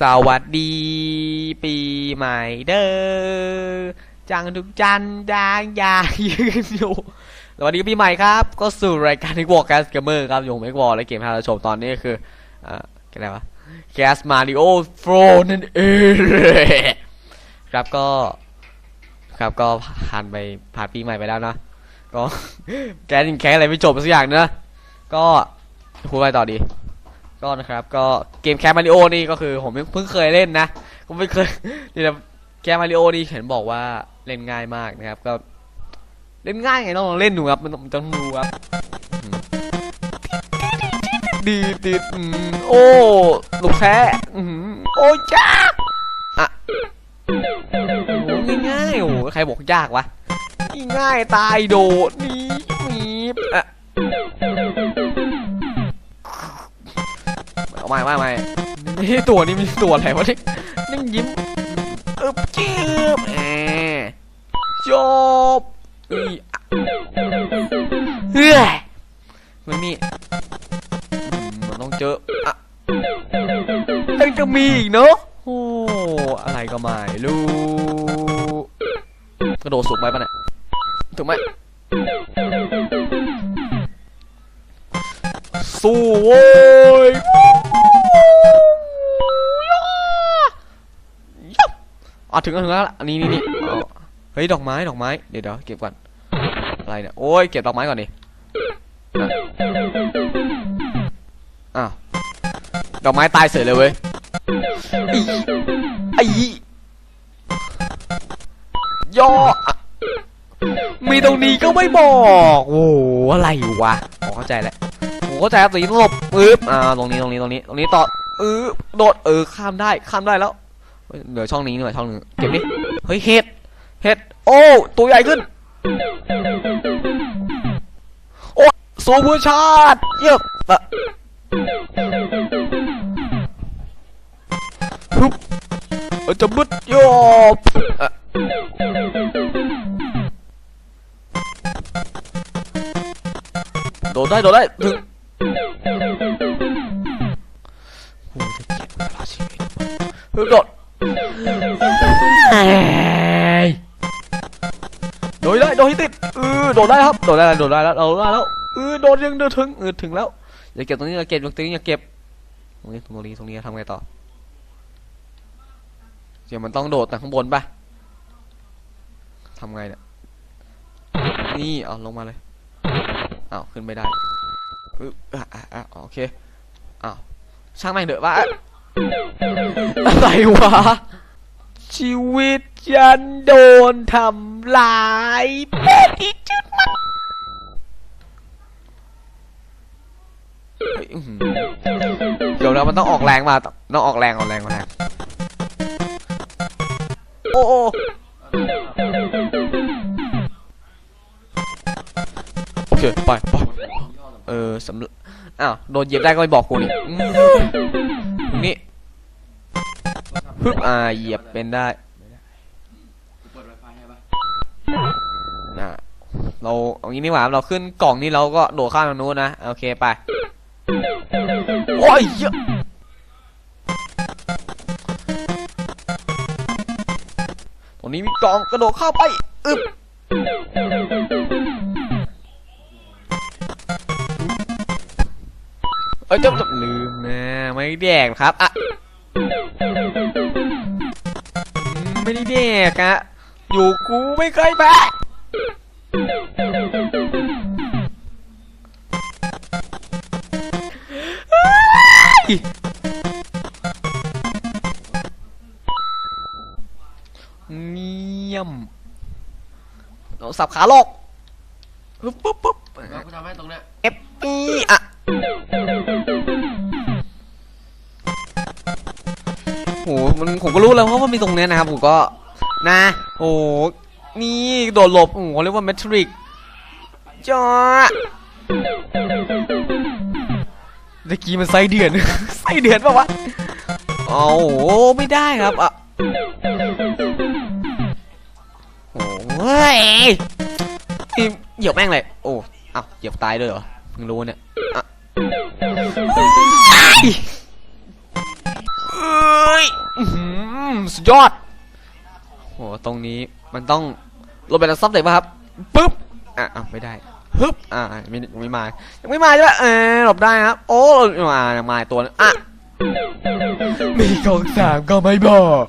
สวัสดีปีใหม่เด้อจังทุกจันทร์ดางยางยืนอยู่สวัสดีปีใหม่ครับ ก็สู่รายการที่วอลแคสเกมเมอร์ครับอยู่ไม่วอลและเกมที่เราชมตอนนี้คืออ่ออะไรวะแคสมาริโอโฟร์นั่นเองครับก็ ครับก็ผ่านไปผ่านปีใหม่ไปแล้วนะก็แกยังแคสอะไรไม่จบสักอย่างเนอะก็พูดไปต่อดี ก็นะครับก็เกมแคสมาริโอนี่ก็คือผมเพิ่งเคยเล่นนะก็ไม่เคยนี่นะแคสมาริโอนี่เห็นบอกว่าเล่นง่ายมากนะครับก็เล่นง่ายไงต้องลองเล่นดูครับมันต้องดูครับดีดีอืมโอ้ลูกแพ้โอ้ยากอะโอ้ง่ายโอ้ใครบอกยากวะง่ายตายโดดนี่นี่อะ ไม่ไม่ไม่นี่ตัวนี้มีตัวอะไรวะเนี่ยนั่งยิ้มอึบจืบแหมจบอุ้ยอะเฮ้ยมันมีมมันต้องเจออะยังจะมีอีกเนาะโอ้อะไรก็ไม่รู้กระโดดสูงไปปะเนี่ยถูกไหมสู้โว้ย ถึงแล้วถึงแล้วอันนี้นี่นี่เฮ้ยดอกไม้ดอกไม้เดี๋ยวเดี๋ยวเก็บก่อนอะไรเนี่ยโอ้ยเก็บดอกไม้ก่อนดิอ้าวดอกไม้ตายเสร็จเลยเว้ยอีไอ้ย่ออะมีตรงนี้ก็ไม่บอกโอ้โหอะไรวะผมเข้าใจแล้วผมเข้าใจครับตรงนี้หลบปึ๊บอ่าตรงนี้ตรงนี้ตรงนี้ตรงนี้ต่อเออโดดเออข้ามได้ข้ามได้แล้ว เฮ้ยเหลือช่องนี้เหลือช่องหนึงเก็บดิ เฮ้ยเห็ดเห็ดโอ้ ตัวใหญ่ขึ้น โอ้สูบูชาติเยี่ยมอะฮึบเออจะบึดโยบอะโดดได้ โดดได้ ถึงโอ้ยจะเกลียดเวลาชีวิตฮึบโดด โดดได้ครับ โดดได้แล้วโดดได้แล้วเราได้แล้วเออโดดยังเดินถึงเออถึงแล้วอย่าเก็บตรงนี้อย่าเก็บตรงนี้อย่าเก็บตรงนี้ตรงนี้ตรงนี้ทำไงต่อเดี๋ยวมันต้องโดดแต่ข้างบนปะทำไงเนี่ยนี่เอาลงมาเลยอ้าวขึ้นไม่ได้อึ๊บอะอะอะโอเคอ้าวช่างแม่งเถอะวะอะไรวะ ชีวิตฉันโดนทำลายเป็นอีกจุดมันเดี๋ยวนะมันต้องออกแรงมาต้องออกแรงออกแรงออกแรงโอ้โอ้โอเคไปไปเออสำเร็จอ้าวโดนเยียบได้ก็ไม่บอกกูนี่อื้อตรงนี้ ฮึบอ่าเหยียบเป็นได้เปิด Wi-Fi ให้ปะอะเราเอางี้นี่หว่าเราขึ้นกล่องนี้เราก็โดดข้ามทางนู้นนะ โอเคไป โอ้ยเหี้ยตรงนี้มีกล่องกระโดดเข้าไป อึบเอ้ยจบจบลืมนะ ไม่แดกครับ อะ ไม่ได้แดกอะอยู่กูไม่เคยแพ้เฮ้ยเงียมเราสับขาหลอกปึ๊บปึ๊บปึ๊บแล้วกูทำให้ตรงเนี้ยเอฟปีอะ มันผมก็รู้แล้วเพราะว่ามีตรงเนี้ยนะครับผมก็นะ โอ้นี่โดดหลบโอ้เรียกว่าเมทริกจ้าตะกี้มันไส้เดือน ไส้เดือนปะวะโอ้โหไม่ได้ครับอะโอ้ยเหยียบแม่งเลยโอ้เอ้าเหยียบตายด้วยเหรอเพิ่งรู้เนี่ยอะ ยอดโหตรงนี้มันต้องลงไปแล้วซับเด็กป่ะครับปึ๊บอะไม่ได้ฮึบอะไม่ไม่มายังไม่มาใช่ไหมเออหลบได้ครับโอ้มายังมาตัวนึงอะมีกองสามก็ไม่บอก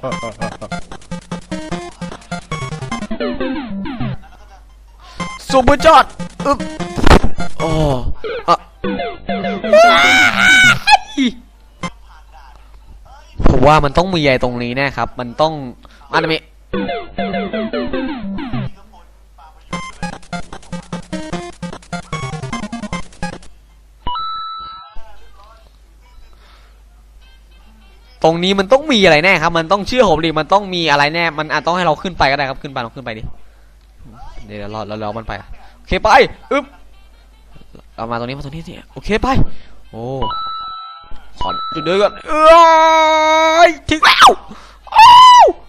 ซูเปอร์จอดอึ๊บโอ้อะ ว่ามันต้องมีใยตรงนี้แน่ครับ มันต้องอันนี้ตรงนี้มันต้องมีอะไรแน่ครับ มันต้องเชื่อผมดิมันต้องมีอะไรแน่ มันอาจต้องให้เราขึ้นไปก็ได้ครับ ขึ้นไปลองขึ้นไปดิ เดี๋ยวเราเราเรามันไป โอเคไป อึ๊บเรามาตรงนี้มาตรงนี้สิโอเคไป โอ้ ขอจุดเดือก่อนเอ้ยถึงแล้วโอ้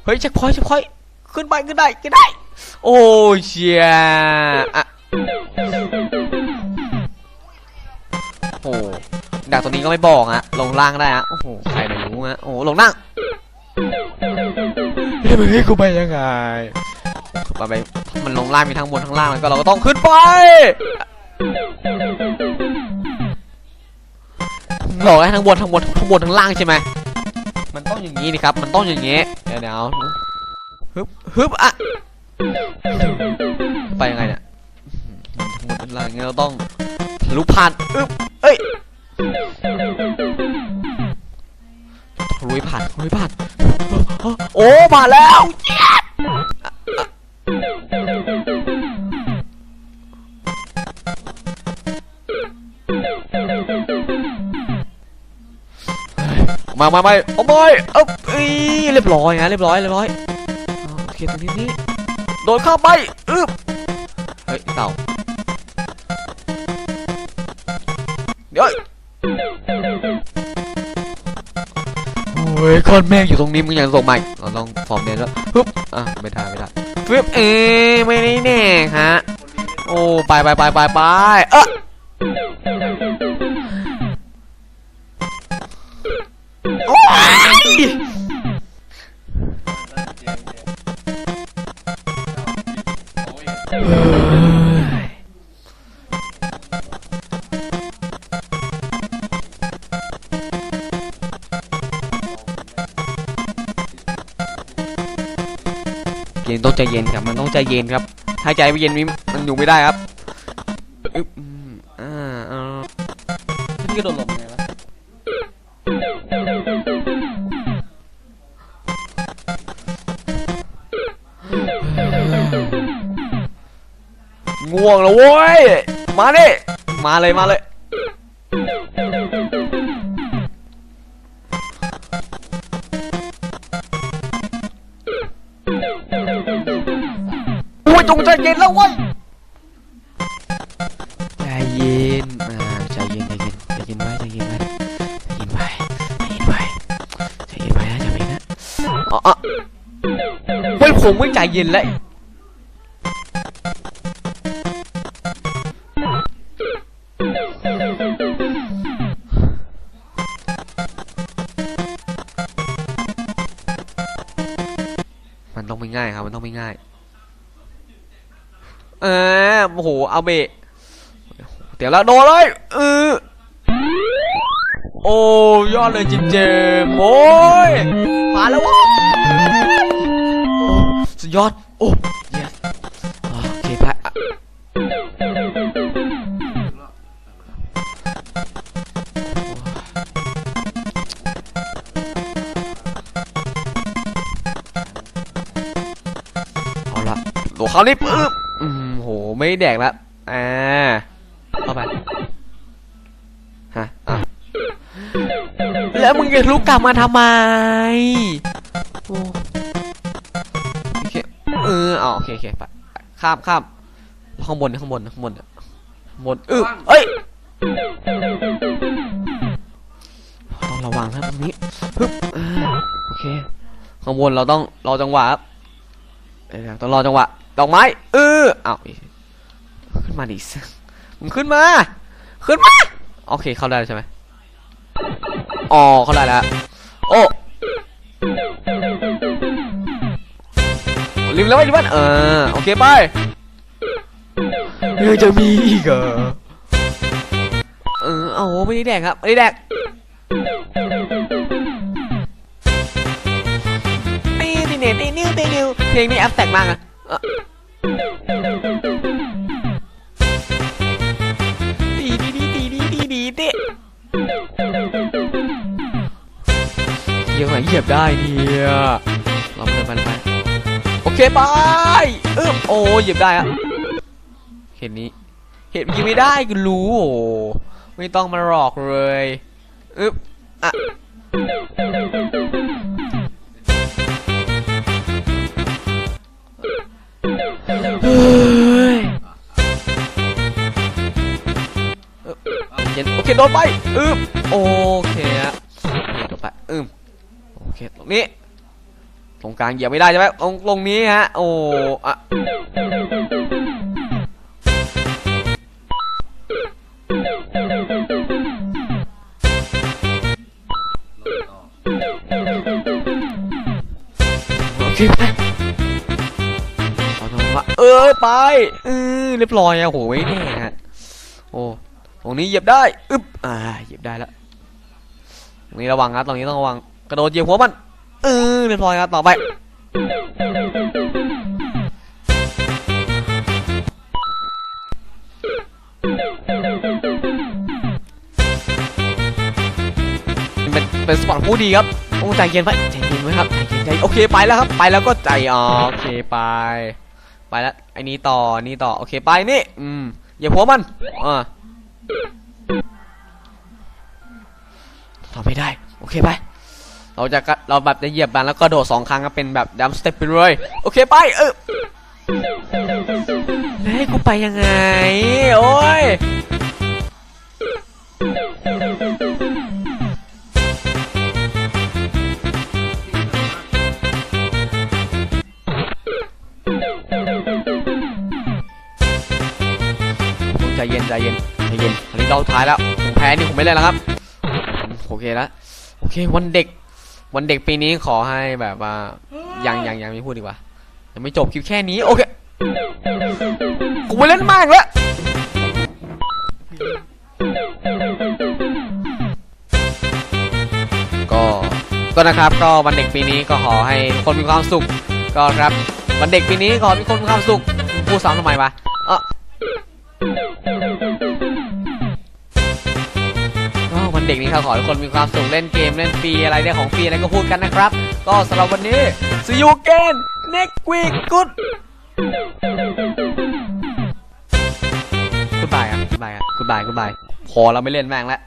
เฮ้ยเช็คพอยต์เช็คพอยต์ขึ้นไปขึ้นได้ขึ้นได้ โอ้เชียอะโอ้ดักตรงนี้ก็ไม่บอกฮะลงล่างได้ฮะโอ้โหใครไม่รู้ฮะโอ้ลงล่างเฮ้ยมันให้กูไปยังไงไปไปมันลงล่างมีทั้งบนทั้งล่างแล้วก็เราก็ต้องขึ้นไป บอกให้ทั้งบนทั้งบนทั้งบนทั้งล่างใช่ไหมมันต้องอย่างนี้นี่ครับ มันต้องอย่างนี้เดี๋ยวเดี๋ยวฮึบฮึบอะไปยังไงเนี่ยทั้งบนทั้งล่างเงี้ยเราต้องทะลุผ่านอึ๊บเอ้ยทะลุผ่านทะลุผ่านโอ้ผ่าแล้วเย้ มามามาโอ้บอยเอ๊บเอ้ยเรียบร้อยนะเรียบร้อยเรียบร้อยอ่าโอเคตรงนี้นี่โดดเข้าไปอึ๊บเฮ้ยเต่าเดี๋ยวโอ้ยก้อนเมฆอยู่ตรงนี้มึงยังส่งใหม่เราต้องฟอร์มเดนแล้วปึ๊บอะไม่ได้ไม่ได้ปึ๊บเอ๊ะไม่ได้แน่ฮะโอ้ไปไปไปไปไปเออ ใจเย็นครับ มันต้องใจเย็นครับ ถ้าใจไม่เย็นมันอยู่ไม่ได้ครับอึ๊บอืมอ่าอ่าพี่กระโดดลงงไงวะง่วงแล้วเว้ย มาดิ มาเลยมาเลย จงใจเย็นแล้วเว้ยใจเย็นอ่าใจเย็นใจเย็นใจเย็นไว้ใจเย็นไว้ใจเย็นไว้ใจเย็นไว้ใจเย็นไว้นะใจเย็นนะอ๋ออ๋อเฮ้ยผมไม่ใจเย็นแล้วมันต้องไม่ง่ายครับ มันต้องไม่ง่าย ออโอ้โหเอาเบะเดี๋ยวแล้วโดนเลยเออโอ้ยอดเลยจิมเจมโอ้ยผ่านแล้วเวสุดยอดโอ้ yes อ่าโอเคไปอะเอาละโหคราวนี้ปึ๊บอืมโห ไม่แดกแล้วอ่าเข้าไปฮะอะแล้วมึงจะลุกกลับมาทำไมโอ้โอเคเอออโอเคโอเคไปข้ามข้ามข้างบนข้างบนข้างบนข้างบนอึเอ้ยต้องระวังนะตรงนี้ปึ๊บโอเคข้างบนเราต้องรอจังหวะครับต้องรอจังหวะดอกไม้เออเอาอีกขึ้ นมาดิมึงขึ้นมา ขึ้นมา โอเค เข้าได้แล้วใช่ไหมอ๋อ เข้าได้แล้ว โอ้ลืมแล้วไอ้ที่บ้านเออ โอเค ไปยังจะมีอีกเหรอเออเอาไม่ได้แดกครับไม่ได้แดกตีตีเนตีนิ้วตีนิ้วเพลงนี้แอปแตกมากอะ ยังไงเหยียบได้เนี่ยเราไปไปไปโอเคไปเออโอ้เหยียบได้อะเห็นนี้ เห็นกี้ไม่ได้กูรู้โอ้ไม่ต้องมาหลอกเลยอึ๊บอะเฮ้ยอึ๊บเห็นโอเคโดนไปอึ๊บโอเค เคตรงนี้ ตรงกลางเหยียบไม่ได้ใช่ไหมตรงตรงนี้ฮะ โอ้อะโอเคไปเอาทำวะเออไปเออเรียบร้อยอะโหยแน่ฮะโอ้ตรงนี้เหยียบได้ อึ๊บ อ่า เหยียบได้แล้ว ตรงนี้ระวังครับ ตรงนี้ต้องระวัง กระโดดเหยียบหัวมัน เออเรียบร้อยครับต่อไป เป็นเป็นสปอร์ตผู้ดีครับโอ้ใจเย็นไว้ใจเย็นไว้ครับใจเย็นใจโอเคไปแล้วครับ ไปแล้วก็ใจอ๋อโอเคไป ไปแล้วไอ้นี้ต่อนี่ต่อโอเคไปนี่ อืมอย่าหัวมันอ่าทำไม่ได้ โอเคไป เราจะกะเราแบบจะเหยียบมันแล้วก็โดดสองครั้งก็เป็นแบบดัมสเต็ปไปเลยโอเคไปเออให้กูไปยังไง โอ้ยใจเย็นใจเย็นใจเย็นอันนี้เราท้ายแล้วผมแพ้นี่ผมไม่เล่นแล้วครับ โอเคแล้วโอเควันเด็ก วันเด็กปีนี้ขอให้แบบว่ายังยังยังไม่พูดดีกว่ายังไม่จบคลิปแค่นี้โอเคกูไม่เล่นมากแล้วก็ก็นะครับก็วันเด็กปีนี้ก็ขอให้คนมีความสุข ก็ครับ วันเด็กปีนี้ขอให้คนมีความสุขพูดซ้ำทำไมวะเออ เด็กนี้ครับขอให้ทุกคนมีความสุขเล่นเกมเล่นฟรีอะไรได้ของฟรีอะไรก็พูดกันนะครับ ก็สำหรับวันนี้ see you again next week good goodbye ครับ goodbye ครับ goodbye goodbye พอเราไม่เล่นแม่งแล้ว